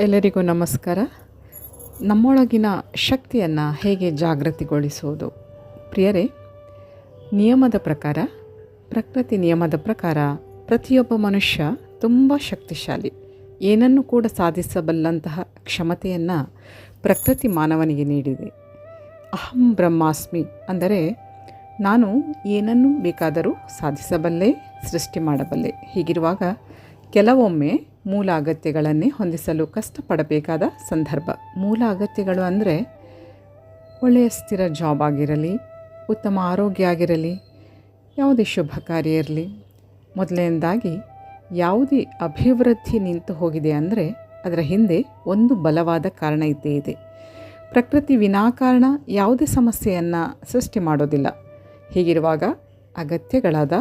ಎಲ್ಲರಿಗೂ ನಮಸ್ಕಾರ. ನಮ್ಮೊಳಗಿನ ಶಕ್ತಿಯನ್ನು ಹೇಗೆ ಜಾಗೃತಿಗೊಳಿಸುವುದು? ಪ್ರಿಯರೇ, ನಿಯಮದ ಪ್ರಕಾರ, ಪ್ರಕೃತಿ ನಿಯಮದ ಪ್ರಕಾರ ಪ್ರತಿಯೊಬ್ಬ ಮನುಷ್ಯ ತುಂಬ ಶಕ್ತಿಶಾಲಿ. ಏನನ್ನು ಕೂಡ ಸಾಧಿಸಬಲ್ಲಂತಹ ಕ್ಷಮತೆಯನ್ನು ಪ್ರಕೃತಿ ಮಾನವನಿಗೆ ನೀಡಿದೆ. ಅಹಂ ಬ್ರಹ್ಮಾಸ್ಮಿ ಅಂದರೆ ನಾನು ಏನನ್ನು ಬೇಕಾದರೂ ಸಾಧಿಸಬಲ್ಲೆ, ಸೃಷ್ಟಿ ಮಾಡಬಲ್ಲೆ. ಹೀಗಿರುವಾಗ ಕೆಲವೊಮ್ಮೆ ಮೂಲ ಅಗತ್ಯಗಳನ್ನೇ ಹೊಂದಿಸಲು ಕಷ್ಟಪಡಬೇಕಾದ ಸಂದರ್ಭ. ಮೂಲ ಅಗತ್ಯಗಳು ಅಂದರೆ ಒಳ್ಳೆಯ ಸ್ಥಿರ ಜಾಬ್ ಆಗಿರಲಿ, ಉತ್ತಮ ಆರೋಗ್ಯ ಆಗಿರಲಿ, ಯಾವುದೇ ಶುಭ ಕಾರ್ಯ ಇರಲಿ. ಮೊದಲನೇದಾಗಿ, ಯಾವುದೇ ಅಭಿವೃದ್ಧಿ ನಿಂತು ಹೋಗಿದೆ ಅಂದರೆ ಅದರ ಹಿಂದೆ ಒಂದು ಬಲವಾದ ಕಾರಣ ಇದ್ದೇ ಇದೆ. ಪ್ರಕೃತಿ ವಿನಾಕಾರಣ ಯಾವುದೇ ಸಮಸ್ಯೆಯನ್ನು ಸೃಷ್ಟಿ ಮಾಡೋದಿಲ್ಲ. ಹೀಗಿರುವಾಗ ಅಗತ್ಯಗಳಾದ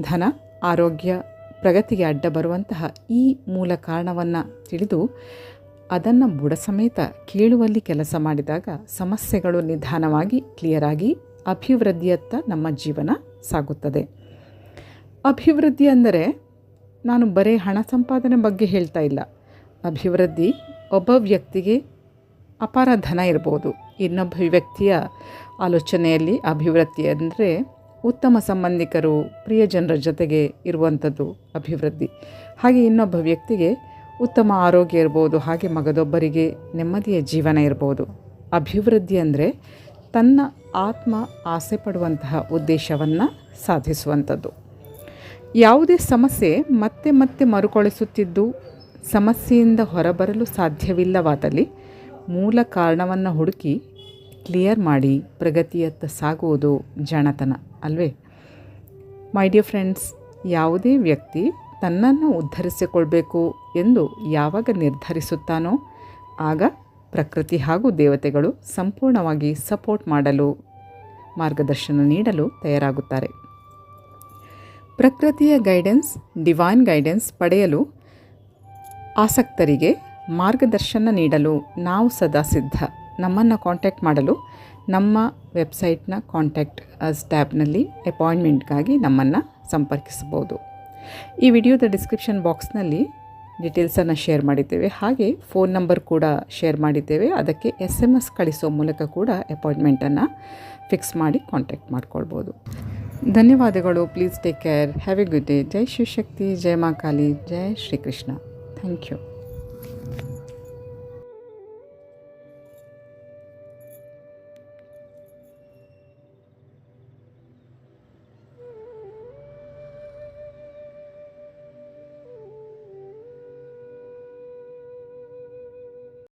ಧನ, ಆರೋಗ್ಯ ಪ್ರಗತಿಗೆ ಅಡ್ಡ ಬರುವಂತಹ ಈ ಮೂಲ ಕಾರಣವನ್ನು ತಿಳಿದು ಅದನ್ನು ಬುಡ ಸಮೇತ ಕೇಳುವಲ್ಲಿ ಕೆಲಸ ಮಾಡಿದಾಗ ಸಮಸ್ಯೆಗಳು ನಿಧಾನವಾಗಿ ಕ್ಲಿಯರಾಗಿ ಅಭಿವೃದ್ಧಿಯತ್ತ ನಮ್ಮ ಜೀವನ ಸಾಗುತ್ತದೆ. ಅಭಿವೃದ್ಧಿ ಅಂದರೆ ನಾನು ಬರೀ ಹಣ ಸಂಪಾದನೆ ಬಗ್ಗೆ ಹೇಳ್ತಾ ಇಲ್ಲ. ಅಭಿವೃದ್ಧಿ ಒಬ್ಬ ವ್ಯಕ್ತಿಗೆ ಅಪಾರ ಧನ ಇರ್ಬೋದು. ಇನ್ನೊಬ್ಬ ವ್ಯಕ್ತಿಯ ಆಲೋಚನೆಯಲ್ಲಿ ಅಭಿವೃದ್ಧಿ ಅಂದರೆ ಉತ್ತಮ ಸಂಬಂಧಿಕರು, ಪ್ರಿಯಜನರ ಜೊತೆಗೆ ಇರುವಂಥದ್ದು ಅಭಿವೃದ್ಧಿ. ಹಾಗೆ ಇನ್ನೊಬ್ಬ ವ್ಯಕ್ತಿಗೆ ಉತ್ತಮ ಆರೋಗ್ಯ ಇರ್ಬೋದು, ಹಾಗೆ ಮಗದೊಬ್ಬರಿಗೆ ನೆಮ್ಮದಿಯ ಜೀವನ ಇರ್ಬೋದು. ಅಭಿವೃದ್ಧಿ ಅಂದರೆ ತನ್ನ ಆತ್ಮ ಆಸೆ ಪಡುವಂತಹ ಉದ್ದೇಶವನ್ನು ಸಾಧಿಸುವಂಥದ್ದು. ಯಾವುದೇ ಸಮಸ್ಯೆ ಮತ್ತೆ ಮತ್ತೆ ಮರುಕಳಿಸುತ್ತಿದ್ದು, ಸಮಸ್ಯೆಯಿಂದ ಹೊರಬರಲು ಸಾಧ್ಯವಿಲ್ಲವಾದಲ್ಲಿ ಮೂಲ ಕಾರಣವನ್ನು ಹುಡುಕಿ ಕ್ಲಿಯರ್ ಮಾಡಿ ಪ್ರಗತಿಯತ್ತ ಸಾಗುವುದು ಜಾಣತನ, ಅಲ್ವೇ? ಮೈ ಡಿಯರ್ ಫ್ರೆಂಡ್ಸ್ ಯಾವುದೇ ವ್ಯಕ್ತಿ ತನ್ನನ್ನು ಉದ್ಧರಿಸಿಕೊಳ್ಬೇಕು ಎಂದು ಯಾವಾಗ ನಿರ್ಧರಿಸುತ್ತಾನೋ, ಆಗ ಪ್ರಕೃತಿ ಹಾಗೂ ದೇವತೆಗಳು ಸಂಪೂರ್ಣವಾಗಿ ಸಪೋರ್ಟ್ ಮಾಡಲು, ಮಾರ್ಗದರ್ಶನ ನೀಡಲು ತಯಾರಾಗುತ್ತಾರೆ. ಪ್ರಕೃತಿಯ ಗೈಡೆನ್ಸ್ ಡಿವೈನ್ ಗೈಡೆನ್ಸ್ ಪಡೆಯಲು ಆಸಕ್ತರಿಗೆ ಮಾರ್ಗದರ್ಶನ ನೀಡಲು ನಾವು ಸದಾ ಸಿದ್ಧ. ನಮ್ಮನ್ನು ಕಾಂಟ್ಯಾಕ್ಟ್ ಮಾಡಲು ನಮ್ಮ ವೆಬ್ಸೈಟ್ನ ಕಾಂಟ್ಯಾಕ್ಟ್ ಅಸ್ ಟ್ಯಾಬ್ನಲ್ಲಿ ಅಪಾಯಿಂಟ್ಮೆಂಟ್ಗಾಗಿ ನಮ್ಮನ್ನು ಸಂಪರ್ಕಿಸಬಹುದು. ಈ ವಿಡಿಯೋದ ಡಿಸ್ಕ್ರಿಪ್ಷನ್ ಬಾಕ್ಸ್ನಲ್ಲಿ ಡೀಟೇಲ್ಸನ್ನು ಶೇರ್ ಮಾಡಿದ್ದೇವೆ. ಹಾಗೆ ಫೋನ್ ನಂಬರ್ ಕೂಡ ಶೇರ್ ಮಾಡಿದ್ದೇವೆ. ಅದಕ್ಕೆ ಎಸ್ ಎಂ ಎಸ್ ಕಳಿಸೋ ಮೂಲಕ ಕೂಡ ಅಪಾಯಿಂಟ್ಮೆಂಟನ್ನು ಫಿಕ್ಸ್ ಮಾಡಿ ಕಾಂಟ್ಯಾಕ್ಟ್ ಮಾಡ್ಕೊಳ್ಬೋದು. ಧನ್ಯವಾದಗಳು. Please take care have a good day ಜೈ ಶಿವಶಕ್ತಿ. ಜೈ ಮಾ ಕಾಲಿ ಜೈ ಶ್ರೀಕೃಷ್ಣ. Thank you